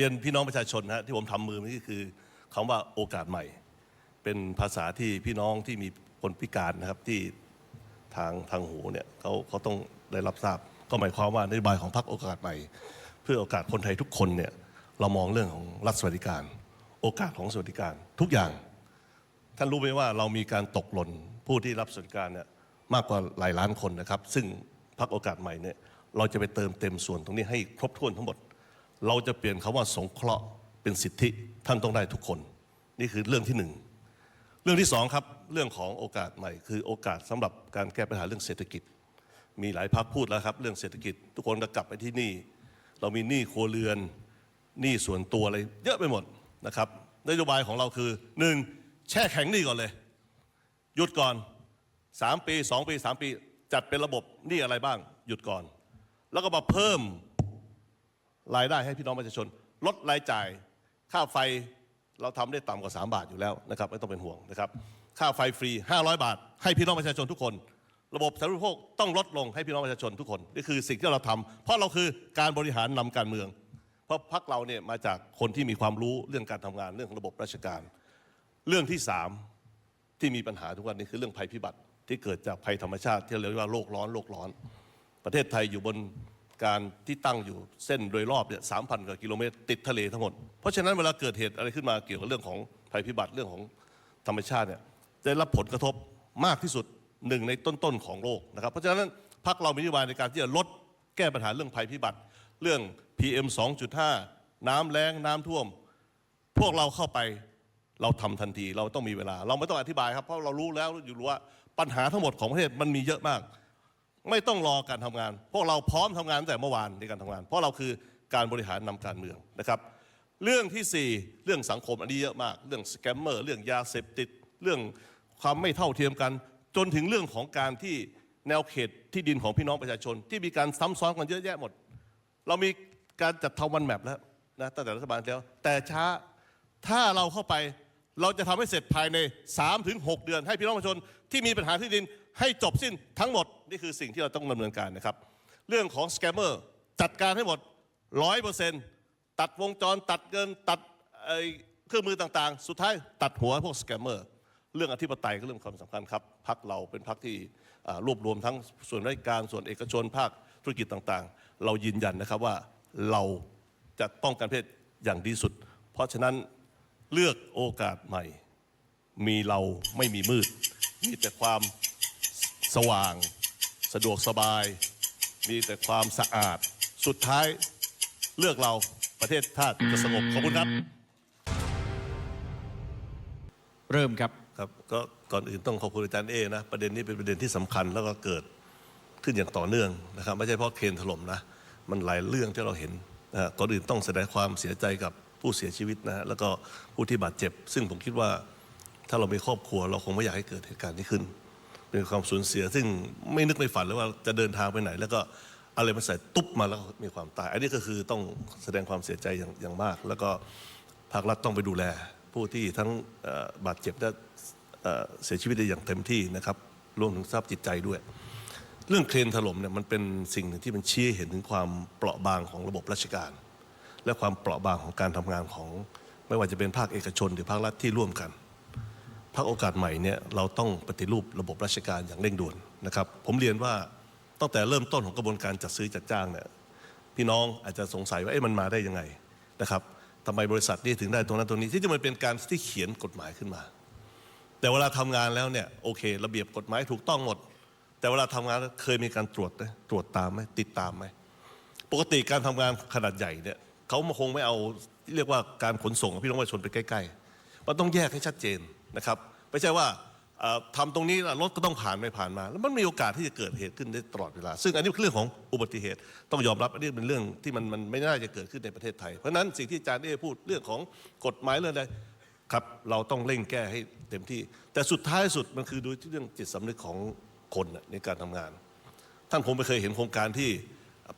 เรียนพี่น้องประชาชนนะที่ผมทำมือนี่คือคำว่าโอกาสใหม่ เป็นภาษาที่พี่น้องที่มีคนพิการนะครับที่ทางทางหูเนี่ยเขาเขาต้องได้รับทราบ ก็หมายความว่านโยบายของพรรคโอกาสใหม่ เพื่อโอกาสคนไทยทุกคนเนี่ยเรามองเรื่องของรัฐสวัสดิการ โอกาสของสวัสดิการทุกอย่าง ท่านรู้ไหมว่าเรามีการตกหล่นผู้ที่รับสวัสดิการเนี่ยมากกว่าหลายล้านคนนะครับ ซึ่งพักโอกาสใหม่เนี่ยเราจะไปเติมเต็มส่วนตรงนี้ให้ครบถ้วนทั้งหมด เราจะเปลี่ยนคำว่าสงเคราะห์เป็นสิทธิท่านต้องได้ทุกคน นี่คือเรื่องที่หนึ่งเรื่องที่สองครับเรื่องของโอกาสใหม่ คือโอกาสสำหรับการแก้ปัญหาเรื่องเศรษฐกิจ มีหลายพักพูดแล้วครับ เรื่องเศรษฐกิจ ทุกคนก็กลับไปที่นี่ เรามีหนี้ครัวเรือนหนี้ส่วนตัวอะไรเยอะไปหมดนะครับนโยบายของเราคือหนึ่งแช่แข็งหนี้ก่อนเลย หยุดก่อน3ปี2ปี3ปี จัดเป็นระบบหนี้อะไรบ้าง หยุดก่อน แล้วก็มาเพิ่ม รายได้ให้พี่น้องประชาชน ลดรายจ่าย ค่าไฟเราทำได้ต่ำกว่า 3 บาทอยู่แล้วนะครับไม่ต้องเป็นห่วงนะครับค่าไฟฟรี 500 บาท ให้พี่น้องประชาชนทุกคน ระบบสาธารณูปโภคต้องลดลงให้พี่น้องประชาชนทุกคนนี่คือสิ่งที่เราทำเพราะเราคือการบริหารนำการเมือง เพราะพรรคเราเนี่ยมาจากคนที่มีความรู้เรื่องการทำงานเรื่องของระบบราชการ เรื่องที่สามที่มีปัญหาทุกวันนี้คือเรื่องภัยพิบัติที่เกิดจากภัยธรรมชาติที่เรียกว่าโลกร้อนโลกร้อน ประเทศไทยอยู่บน การที่ตั้งอยู่เส้นโดยรอบเนี่ยสามพันกว่ากิโลเมตรติดทะเลทั้งหมด เพราะฉะนั้นเวลาเกิดเหตุอะไรขึ้นมาเกี่ยวกับเรื่องของภัยพิบัติเรื่องของธรรมชาติเนี่ยได้รับผลกระทบมากที่สุดหนึ่งในต้นๆของโลกนะครับ เพราะฉะนั้นพรรคเรามีนโยบายในการที่จะลดแก้ปัญหาเรื่องภัยพิบัติ เรื่อง PM 2.5 น้ำแล้งน้ำท่วม พวกเราเข้าไปเราทำทันที เราต้องมีเวลา เราไม่ต้องอธิบายครับเพราะเรารู้แล้วอยู่รู้ว่าปัญหาทั้งหมดของประเทศมันมีเยอะมาก ไม่ต้องรอการทำงาน พวกเราพร้อมทำงานตั้งแต่เมื่อวานในการทำงาน เพราะเราคือการบริหารนำการเมืองนะครับ เรื่องที่สี่เรื่องสังคมอันนี้เยอะมาก เรื่องสแกมเมอร์เรื่องยาเสพติด เรื่องความไม่เท่าเทียมกัน จนถึงเรื่องของการที่แนวเขตที่ดินของพี่น้องประชาชน ที่มีการซ้ำซ้อนกันเยอะแยะหมด เรามีการจัดทำวันแมปแล้วนะตั้งแต่รัฐบาลแล้ว แต่ช้าถ้าเราเข้าไปเราจะทำให้เสร็จภายใน 3-6 เดือน ให้พี่น้องประชาชนที่มีปัญหาที่ดิน ให้จบสิ้นทั้งหมด นี่คือสิ่งที่เราต้องดำเนินการนะครับ เรื่องของสแกมเมอร์จัดการให้หมด 100%ตัดวงจรตัดเงินตัดไอ้เครื่องมือต่างๆ สุดท้ายตัดหัวพวกสแกมเมอร์เรื่องอธิปไตยก็เรื่องความสำคัญครับพักเราเป็นพักที่อ่ารวบรวมทั้งส่วนราชการส่วนเอกชนภาคธุรกิจต่างๆ เรายืนยันนะครับว่าเราจะป้องกันเพศอย่างดีสุด เพราะฉะนั้นเลือกโอกาสใหม่ มีเราไม่มีมืด มีแต่ความ สว่าง สะดวกสบาย มีแต่ความสะอาด สุดท้ายเลือกเราประเทศชาติจะสงบขอบคุณครับเริ่มครับ ครับก็ก่อนอื่นต้องขอบคุณอาจารย์เอนะประเด็นนี้เป็นประเด็นที่สำคัญแล้วก็เกิดขึ้นอย่างต่อเนื่องนะครับ ไม่ใช่เพราะเคนถล่มนะมันหลายเรื่องที่เราเห็นนะฮะก่อนอื่นต้องแสดงความเสียใจกับผู้เสียชีวิตนะฮะแล้วก็ผู้ที่บาดเจ็บ ซึ่งผมคิดว่าถ้าเรามีครอบครัวเราคงไม่อยากให้เกิดเหตุการณ์นี้ขึ้น เป็นความสูญเสีย ซึ่งไม่นึกไม่ฝันเลยว่าจะเดินทางไปไหน แล้วก็อะไรมาใส่ตุ๊บมาแล้วมีความตาย อันนี้ก็คือต้องแสดงความเสียใจอย่างางมาก แล้วก็ภาครัฐต้องไปดูแล ผู้ที่ทั้งบาดเจ็บและเสียชีวิตได้อย่างเต็มที่นะครับรวมถึงทรัพย์จิตใจด้วย เรื่องเครนถล่มเนี่ยมันเป็นสิ่งหนึ่งที่มันชี้เห็นถึงความเปราะบางของระบบราชการ และความเปราะบางของการทำงานของ ไม่ว่าจะเป็นภาคเอกชนหรือภาครัฐที่ร่วมกัน ภาคโอกาสใหม่เนี่ยเราต้องปฏิรูประบบราชการอย่างเร่งด่วนนะครับ ผมเรียนว่าตั้งแต่เริ่มต้นของกระบวนการจัดซื้อจัดจ้างเนี่ยพี่น้องอาจจะสงสัยว่าเอ๊ะมันมาได้ยังไงนะครับทำไมบริษัทนี้ถึงได้ตรงนั้นตรงนี้ที่จริงมันเป็นการที่เขียนกฎหมายขึ้นมา แต่เวลาทำงานแล้วเนี่ยโอเค ระเบียบกฎหมายถูกต้องหมด แต่เวลาทำงานเคยมีการตรวจไหมตรวจตามไหมติดตามไหมปกติการทำงานขนาดใหญ่เนี่ยเขาคงไม่เอาเรียกว่าการขนส่งพี่น้องประชาชนไปใกล้ๆมันต้องแยกให้ชัดเจน นะครับไม่ใช่ว่าเอ่อทำตรงนี้รถก็ต้องผ่านไปผ่านมา แล้วมันมีโอกาสที่จะเกิดเหตุขึ้นได้ตลอดเวลา ซึ่งอันนี้เป็นเรื่องของอุบัติเหตุ ต้องยอมรับอันนี้เป็นเรื่องที่มันมันไม่น่าจะเกิดขึ้นในประเทศไทย เพราะฉะนั้นสิ่งที่อาจารย์เอพูดเรื่องของกฎหมายเรื่องใดครับเราต้องเร่งแก้ให้เต็มที่ แต่สุดท้ายสุดมันคือดูที่เรื่องจิตสำนึกของคนในการทำงาน ท่านคงไม่เคยเห็นโครงการที่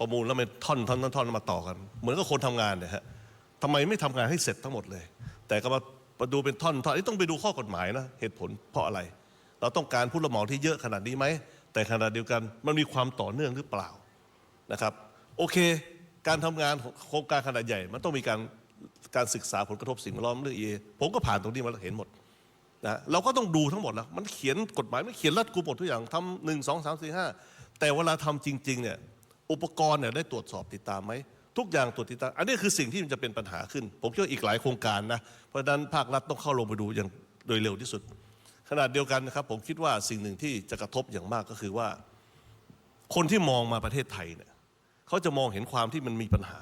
ประมูลแล้วมันท่อนท่อนท่อนท่อนมาต่อกัน เหมือนกับคนทำงานเนี่ยฮะทำไมไม่ทำงานให้เสร็จทั้งหมดเลย แต่ก็มา มาดูเป็นท่อนท่อนนี่ต้องไปดูข้อกฎหมายนะ เหตุผลเพราะอะไร เราต้องการผู้รับเหมาที่เยอะขนาดนี้ไหม แต่ขณะเดียวกันมันมีความต่อเนื่องหรือเปล่านะครับ โอเค การทำงานโครงการขนาดใหญ่ มันต้องมีการการศึกษาผลกระทบสิ่งแวดล้อมเรื่องเอผมก็ผ่านตรงนี้มาเห็นหมดนะเราก็ต้องดูทั้งหมดแล้วมันเขียนกฎหมายมันเขียนรัดกุมหมดทุกอย่างทำหนึ่งสองสามสี่ห้าแต่เวลาทำจริงๆเนี่ยอุปกรณ์เนี่ยได้ตรวจสอบติดตามไหม ทุกอย่างตรวจติดตามอันนี้คือสิ่งที่มันจะเป็นปัญหาขึ้น ผมเชื่อว่าอีกหลายโครงการนะ เพราะฉะนั้นภาครัฐต้องเข้าลงไปดูอย่างโดยเร็วที่สุด ขนาดเดียวกันนะครับ ผมคิดว่าสิ่งหนึ่งที่จะกระทบอย่างมากก็คือว่า คนที่มองมาประเทศไทยเนี่ยเขาจะมองเห็นความที่มันมีปัญหา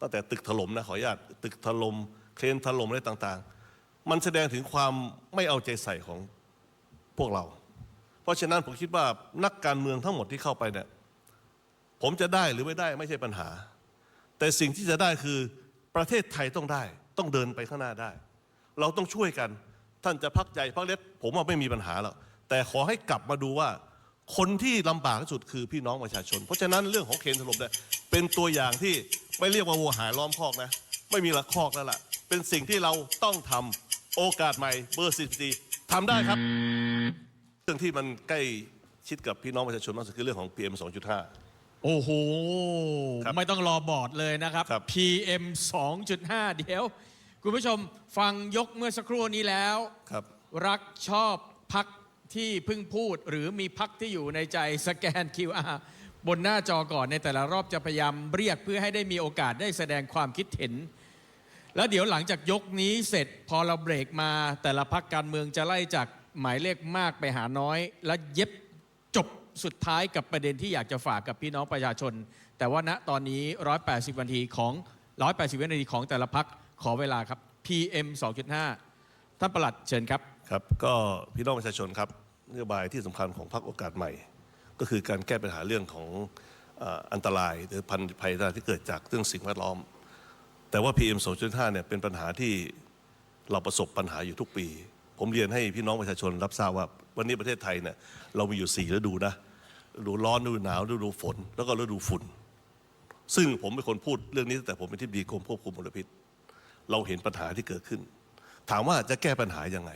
ตั้งแต่ตึกถล่มนะขออนุญาตตึกถล่มเครนถล่มอะไรต่างๆ มันแสดงถึงความไม่เอาใจใส่ของพวกเรา เพราะฉะนั้นผมคิดว่านักการเมืองทั้งหมดที่เข้าไปเนี่ยผมจะได้หรือไม่ได้ไม่ใช่ปัญหา แต่สิ่งที่จะได้คือประเทศไทยต้องได้ ต้องเดินไปข้างหน้าได้ เราต้องช่วยกัน ท่านจะพักใหญ่พักเล็กผมว่าไม่มีปัญหาหรอกแต่ขอให้กลับมาดูว่า คนที่ลำบากที่สุดคือพี่น้องประชาชน เพราะฉะนั้นเรื่องของเคนถล่มเนี่ยเป็นตัวอย่างที่ไม่เรียกว่าวัวหายล้อมคอกนะ ไม่มีละคอกแล้วล่ะ เป็นสิ่งที่เราต้องทำโอกาสใหม่เบอร์สิบสี่ทำได้ครับ เรื่องที่มันใกล้ชิดกับพี่น้องประชาชนมากสุดคือเรื่องของ PM 2.5 โอ้โห ครับไม่ต้องรอบอร์ดเลยนะครับ ครับ PM 2.5 เดี๋ยว คุณผู้ชมฟังยกเมื่อสักครู่นี้แล้ว ครับ รักชอบพักที่เพิ่งพูด หรือมีพักที่อยู่ในใจสแกน QR บนหน้าจอก่อนในแต่ละรอบจะพยายามเรียกเพื่อให้ได้มีโอกาสได้แสดงความคิดเห็น แล้วเดี๋ยวหลังจากยกนี้เสร็จพอเราเบรกมา แต่ละพักการเมืองจะไล่จากหมายเลขมากไปหาน้อย และเย็บจบ สุดท้ายกับประเด็นที่อยากจะฝากกับพี่น้องประชาชน แต่ว่าณตอนนี้ 180นาทีของ 180 วินาทีของแต่ละพักขอเวลาครับ PM 2.5 ท่านประหลัดเชิญครับ ครับ ก็พี่น้องประชาชนครับนโยบายที่สำคัญของพรรคโอกาสใหม่ ก็คือการแก้ปัญหาเรื่องของอันตรายหรือพันภัยอันตรายที่เกิดจากเรื่องสิ่งแวดล้อม แต่ว่า PM 2.5 เนี่ยเป็นปัญหาที่เราประสบปัญหาอยู่ทุกปี ผมเรียนให้พี่น้องประชาชนรับทราบว่าวันนี้ประเทศไทยเนี่ยเรามีอยู่สี่ฤดูนะ ดูร้อนดูหนาวดูฝน แล้วก็ฤดูฝุ่น ซึ่งผมเป็นคนพูดเรื่องนี้ตั้งแต่ผมเป็นที่ดีกรมควบคุมมลพิษ เราเห็นปัญหาที่เกิดขึ้น ถามว่าจะแก้ปัญหายังไง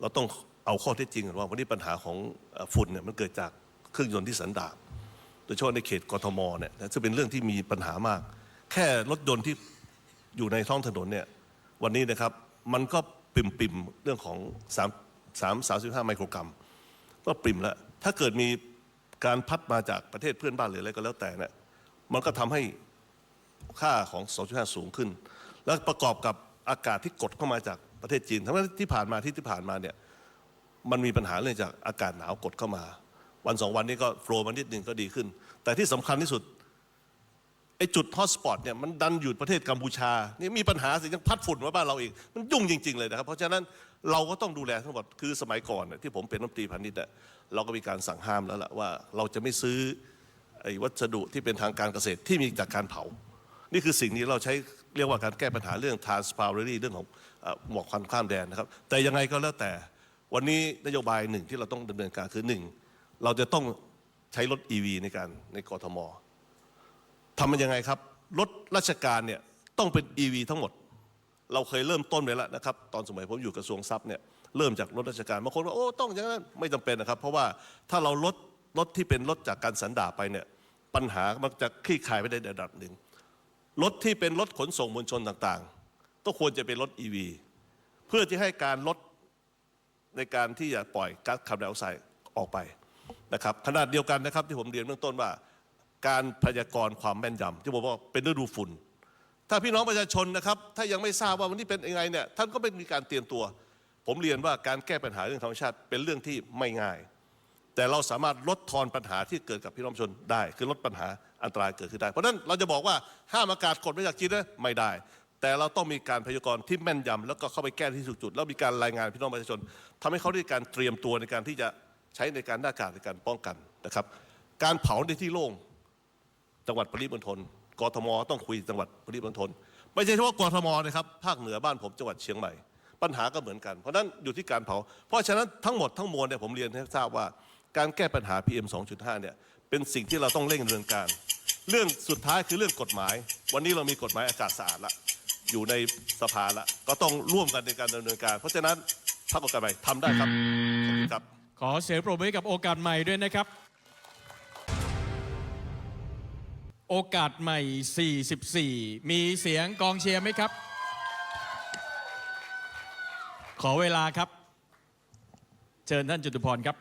เราต้องเอาข้อเท็จจริงว่าวันนี้ปัญหาของฝุ่นเนี่ยมันเกิดจากเครื่องยนต์ที่สันดาปโดยเฉพาะในเขตกทมเนี่ยนะเป็นเรื่องที่มีปัญหามาก แค่รถยนต์ที่อยู่ในท้องถนนเนี่ยวันนี้นะครับมันก็ปิ่มปิมๆเรื่องของ3 3 35 ไมโครกรัม ก็ปริ่มแล้ว ถ้าเกิดมี การพัดมาจากประเทศเพื่อนบ้านหรืออะไรก็แล้วแต่เนี่ยมันก็ทำให้ค่าของ 2.5 สูงขึ้น แล้วประกอบกับอากาศที่กดเข้ามาจากประเทศจีนทั้งที่ผ่านมาที่ที่ผ่านมาเนี่ยมันมีปัญหาเรื่องจากอากาศหนาวกดเข้ามา วันสองวันนี้ก็โฟลว์มานิดนึงก็ดีขึ้น แต่ที่สำคัญที่สุด ไอ้จุดฮอตสปอตเนี่ยมันดันอยู่ประเทศกัมพูชานี่มีปัญหาสิยังพัดฝุ่นมาบ้านเราอีก มันยุ่งจริง ๆ เลยนะครับ เพราะฉะนั้นเราก็ต้องดูแลทั้งหมดคือสมัยก่อนที่ผมเป็นรัฐมนตรีพาณิชย์เราก็มีการสั่งห้ามแล้วล่ะว่าเราจะไม่ซื้อไอ้วัสดุที่เป็นทางการเกษตรที่มีจากการเผา นี่คือสิ่งนี้เราใช้เรียกว่าการแก้ปัญหาเรื่อง transparency เรื่องของหมอกควันข้ามแดนนะครับ แต่ยังไงก็แล้วแต่วันนี้นโยบายหนึ่งที่เราต้องดำเนินการคือหนึ่งเราจะต้องใช้รถ EV ในการในกรทม ทำมันยังไงครับ รถราชการเนี่ยต้องเป็น EV ทั้งหมด เราเคยเริ่มต้นไปแล้วนะครับ ตอนสมัยผมอยู่กระทรวงทรัพย์เนี่ยเริ่มจากรถราชการบางคนว่าโอ้ต้องอย่างนั้นไม่จำเป็นนะครับ เพราะว่าถ้าเราลดรถที่เป็นรถจากการสันดาปไปเนี่ยปัญหามันจะคลี่คลายไปได้ระดับหนึ่งรถที่เป็นรถขนส่งมวลชนต่างๆก็ควรจะเป็นรถ EV เพื่อที่ให้การลดในการที่จะปล่อยก๊าซคาร์บอนไดออกไซด์ออกไปนะครับขนาดเดียวกันนะครับที่ผมเรียนเบื้องต้นว่า การพยากรณ์ความแม่นยำที่ผมบอกว่าเป็นฤดูฝุ่น ถ้าพี่น้องประชาชนนะครับ ถ้ายังไม่ทราบว่าวันนี้เป็นยังไงเนี่ยท่านก็ไม่มีการเตรียมตัว ผมเรียนว่าการแก้ปัญหาเรื่องธรรมชาติเป็นเรื่องที่ไม่ง่าย แต่เราสามารถลดทอนปัญหาที่เกิดกับพี่น้องประชาชนได้ คือลดปัญหาอันตรายเกิดขึ้นได้ เพราะนั้นเราจะบอกว่าห้ามอากาศกดมาจากจีนนะไม่ได้ แต่เราต้องมีการพยากรณ์ที่แม่นยำแล้วก็เข้าไปแก้ที่ถูกจุด แล้วมีการรายงานพี่น้องประชาชนทำให้เขาได้การเตรียมตัวในการที่จะใช้ในการหน้ากากในการป้องกันนะครับ การเผาในที่โล่ง จังหวัดปริมณฑลกทมต้องคุยจังหวัดปริมณฑลไม่ใช่เฉพาะกทมนะครับภาคเหนือบ้านผมจังหวัดเชียงใหม่ ปัญหาก็เหมือนกัน เพราะฉะนั้นอยู่ที่การเผา เพราะฉะนั้นทั้งหมดทั้งมวลเนี่ยผมเรียนให้ทราบว่าการแก้ปัญหา PM 2.5เนี่ยเป็นสิ่งที่เราต้องเร่งดำเนินการ เรื่องสุดท้ายคือเรื่องกฎหมาย วันนี้เรามีกฎหมายอากาศสะอาดละอยู่ในสภาละก็ต้องร่วมกันในการดำเนินการ เพราะฉะนั้นพรรคประกันใหม่ทำได้ครับขอบคุณครับ ขอเสียงปรบมือให้กับโอกาสใหม่ด้วยนะครับ โอกาสใหม่ 44 มีเสียงกองเชียร์ไหมครับ ขอเวลาครับ เชิญท่านจตุพรครับ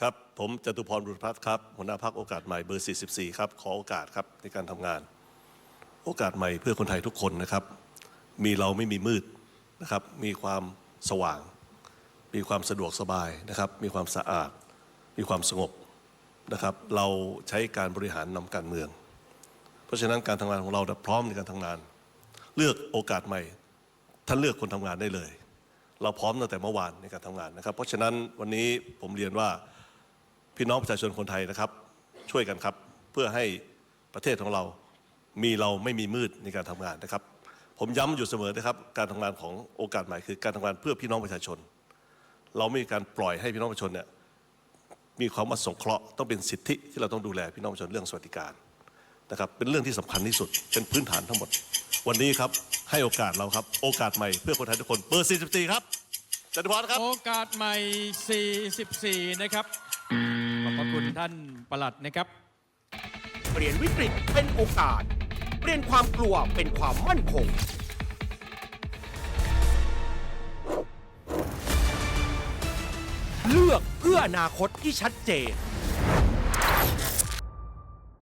ครับ ผมจตุพรบุตรพัฒน์ครับ หัวหน้าพักโอกาสใหม่เบอร์ 44 ครับ ขอโอกาสครับในการทำงาน โอกาสใหม่เพื่อคนไทยทุกคนนะครับ มีเราไม่มีมืดนะครับ มีความสว่าง มีความสะดวกสบายนะครับ มีความสะอาด มีความสงบนะครับ เราใช้การบริหารนำการเมือง เพราะฉะนั้นการทำงานของเราพร้อมในการทำงาน เลือกโอกาสใหม่ ท่านเลือกคนทำงานได้เลย เราพร้อมตั้งแต่เมื่อวานในการทำงานนะครับ เพราะฉะนั้นวันนี้ผมเรียนว่าพี่น้องประชาชนคนไทยนะครับ ช่วยกันครับเพื่อให้ประเทศของเรามีเราไม่มีมืดในการทำงานนะครับ ผมย้ำอยู่เสมอนะครับ การทำงานของโอกาสใหม่คือการทำงานเพื่อพี่น้องประชาชน เราไม่มีการปล่อยให้พี่น้องประชาชนเนี่ยมีความมาสงเคราะห์ต้องเป็นสิทธิที่เราต้องดูแลพี่น้องประชาชนเรื่องสวัสดิการ นะครับเป็นเรื่องที่สำคัญที่สุด เป็นพื้นฐานทั้งหมด วันนี้ครับให้โอกาสเราครับ โอกาสใหม่เพื่อคนไทยทุกคนเบอร์44ครับจตุพรครับ โอกาสใหม่ 44 นะครับ ขอบพระคุณท่านประหลัดนะครับ เปลี่ยนวิกฤตเป็นโอกาส เปลี่ยนความกลัวเป็นความมั่นคง เลือกเพื่ออนาคตที่ชัดเจน